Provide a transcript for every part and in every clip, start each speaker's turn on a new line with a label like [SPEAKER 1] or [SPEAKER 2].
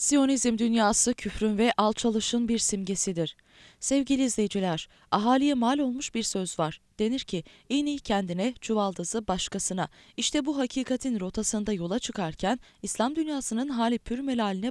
[SPEAKER 1] Siyonizm dünyası küfrün ve alçalışın bir simgesidir. Sevgili izleyiciler, ahaliye mal olmuş bir söz var. Denir ki, iğneyi kendine, çuvaldızı başkasına. İşte bu hakikatin rotasında yola çıkarken İslam dünyasının hali pür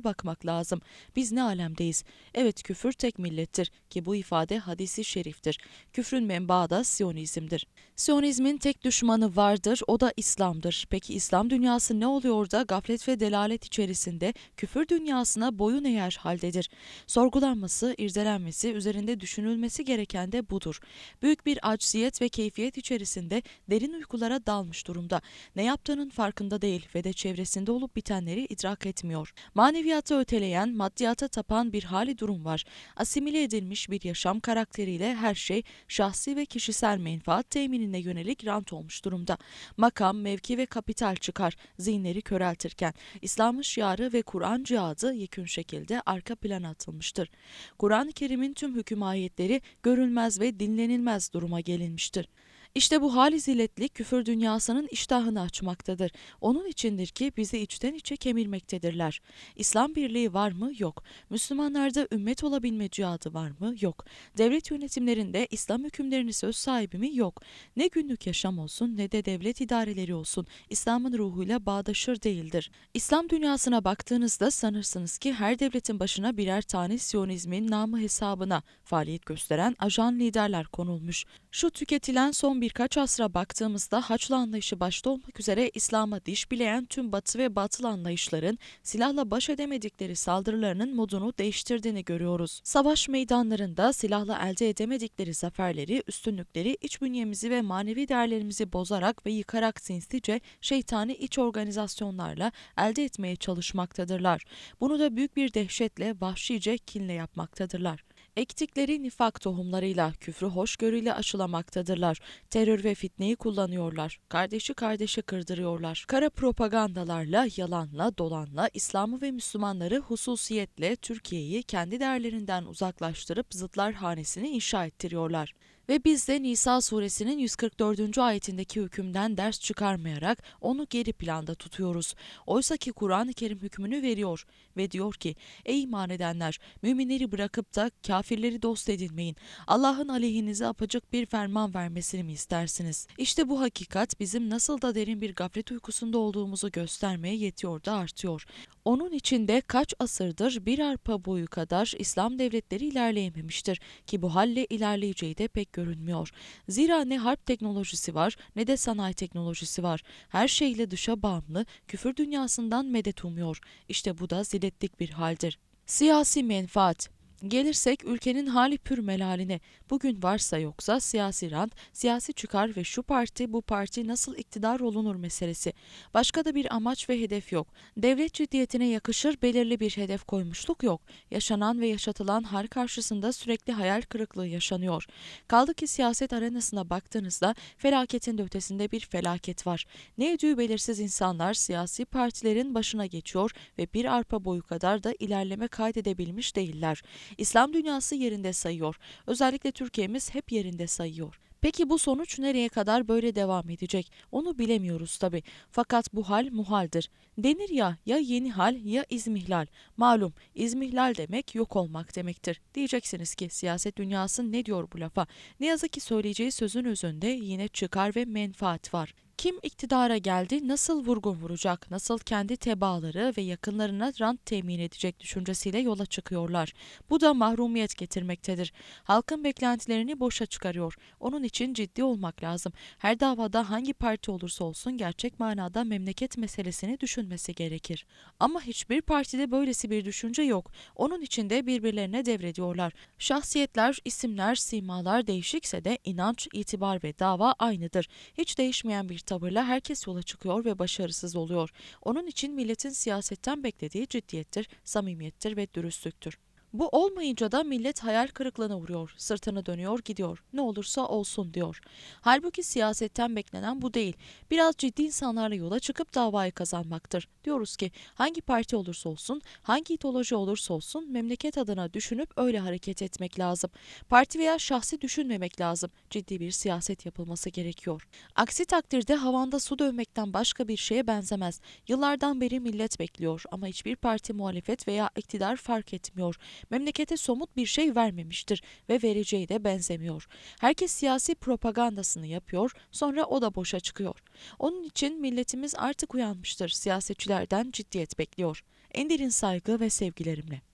[SPEAKER 1] bakmak lazım. Biz ne alemdeyiz? Evet küfür tek millettir ki bu ifade hadisi şeriftir. Küfrün menbaı da Siyonizmdir. Siyonizmin tek düşmanı vardır, o da İslam'dır. Peki İslam dünyası ne oluyor da gaflet ve delalet içerisinde küfür dünyasına boyun eğer haldedir? Sorgulanması, irdelenmesi, üzerinde düşünülmesi gereken de budur. Büyük bir acziyet ve keyfiyet içerisinde derin uykulara dalmış durumda. Ne yaptığının farkında değil ve de çevresinde olup bitenleri idrak etmiyor. Maneviyatı öteleyen, maddiyata tapan bir hali durum var. Asimile edilmiş bir yaşam karakteriyle her şey şahsi ve kişisel menfaat teminine yönelik rant olmuş durumda. Makam, mevki ve kapital çıkar, zihinleri köreltirken İslam'ın şiarı ve Kur'an cihadı yekün şekilde arka plana atılmıştır. Kur'an-ı Kerim'in tüm hüküm ayetleri görülmez ve dinlenilmez duruma gelinmiştir. It. İşte bu hal ziletlik küfür dünyasının iştahını açmaktadır. Onun içindir ki bizi içten içe kemirmektedirler. İslam birliği var mı? Yok. Müslümanlarda ümmet olabilme cihadı var mı? Yok. Devlet yönetimlerinde İslam hükümlerini söz sahibi mi? Yok. Ne günlük yaşam olsun ne de devlet idareleri olsun İslam'ın ruhuyla bağdaşır değildir. İslam dünyasına baktığınızda sanırsınız ki her devletin başına birer tane Siyonizmin namı hesabına faaliyet gösteren ajan liderler konulmuş. Şu tüketilen son birkaç asra baktığımızda Haçlı anlayışı başta olmak üzere İslam'a diş bileyen tüm batı ve batıl anlayışların silahla baş edemedikleri saldırılarının modunu değiştirdiğini görüyoruz. Savaş meydanlarında silahla elde edemedikleri zaferleri, üstünlükleri iç bünyemizi ve manevi değerlerimizi bozarak ve yıkarak sinsice şeytani iç organizasyonlarla elde etmeye çalışmaktadırlar. Bunu da büyük bir dehşetle, vahşice, kinle yapmaktadırlar. Ektikleri nifak tohumlarıyla, küfrü hoşgörüyle aşılamaktadırlar. Terör ve fitneyi kullanıyorlar. Kardeşi kardeşe kırdırıyorlar. Kara propagandalarla, yalanla, dolanla, İslam'ı ve Müslümanları hususiyetle Türkiye'yi kendi değerlerinden uzaklaştırıp zıtlar hanesini inşa ettiriyorlar. Ve biz de Nisa suresinin 144. ayetindeki hükümden ders çıkarmayarak onu geri planda tutuyoruz. Oysa ki Kur'an-ı Kerim hükmünü veriyor ve diyor ki ey iman edenler müminleri bırakıp da kafirleri dost edinmeyin. Allah'ın aleyhinize apacık bir ferman vermesini mi istersiniz? İşte bu hakikat bizim nasıl da derin bir gaflet uykusunda olduğumuzu göstermeye yetiyor da artıyor. Onun içinde kaç asırdır bir arpa boyu kadar İslam devletleri ilerleyememiştir ki bu halle ilerleyeceği de pek görünmüyor. Zira ne harp teknolojisi var ne de sanayi teknolojisi var. Her şeyle dışa bağımlı, küfür dünyasından medet umuyor. İşte bu da ziletlik bir haldir. Siyasi menfaat Gelirsek ülkenin hali pür melaline. Bugün varsa yoksa siyasi rant, siyasi çıkar ve şu parti bu parti nasıl iktidar olunur meselesi. Başka da bir amaç ve hedef yok. Devlet ciddiyetine yakışır belirli bir hedef koymuşluk yok. Yaşanan ve yaşatılan hal karşısında sürekli hayal kırıklığı yaşanıyor. Kaldı ki siyaset arenasına baktığınızda felaketin de ötesinde bir felaket var. Ne ödüğü belirsiz insanlar siyasi partilerin başına geçiyor ve bir arpa boyu kadar da ilerleme kaydedebilmiş değiller. İslam dünyası yerinde sayıyor. Özellikle Türkiye'miz hep yerinde sayıyor. Peki bu sonuç nereye kadar böyle devam edecek? Onu bilemiyoruz tabi. Fakat bu hal muhaldir. Denir ya ya yeni hal ya izmihlal. Malum izmihlal demek yok olmak demektir. Diyeceksiniz ki siyaset dünyası ne diyor bu lafa? Ne yazık ki söyleyeceği sözün özünde yine çıkar ve menfaat var. Kim iktidara geldi, nasıl vurgun vuracak, nasıl kendi tebaaları ve yakınlarına rant temin edecek düşüncesiyle yola çıkıyorlar. Bu da mahrumiyet getirmektedir. Halkın beklentilerini boşa çıkarıyor. Onun için ciddi olmak lazım. Her davada hangi parti olursa olsun gerçek manada memleket meselesini düşünmesi gerekir. Ama hiçbir partide böylesi bir düşünce yok. Onun için de birbirlerine devrediyorlar. Şahsiyetler, isimler, simalar değişikse de inanç, itibar ve dava aynıdır. Hiç değişmeyen bir tavırla herkes yola çıkıyor ve başarısız oluyor. Onun için milletin siyasetten beklediği ciddiyettir, samimiyettir ve dürüstlüktür. Bu olmayınca da millet hayal kırıklığına uğruyor, sırtını dönüyor gidiyor, ne olursa olsun diyor. Halbuki siyasetten beklenen bu değil. Biraz ciddi insanlarla yola çıkıp davayı kazanmaktır. Diyoruz ki hangi parti olursa olsun, hangi ideoloji olursa olsun memleket adına düşünüp öyle hareket etmek lazım. Parti veya şahsi düşünmemek lazım. Ciddi bir siyaset yapılması gerekiyor. Aksi takdirde havanda su dövmekten başka bir şeye benzemez. Yıllardan beri millet bekliyor ama hiçbir parti muhalefet veya iktidar fark etmiyor. Memlekete somut bir şey vermemiştir ve vereceği de benzemiyor. Herkes siyasi propagandasını yapıyor, sonra o da boşa çıkıyor. Onun için milletimiz artık uyanmıştır. Siyasetçilerden ciddiyet bekliyor. En derin saygı ve sevgilerimle.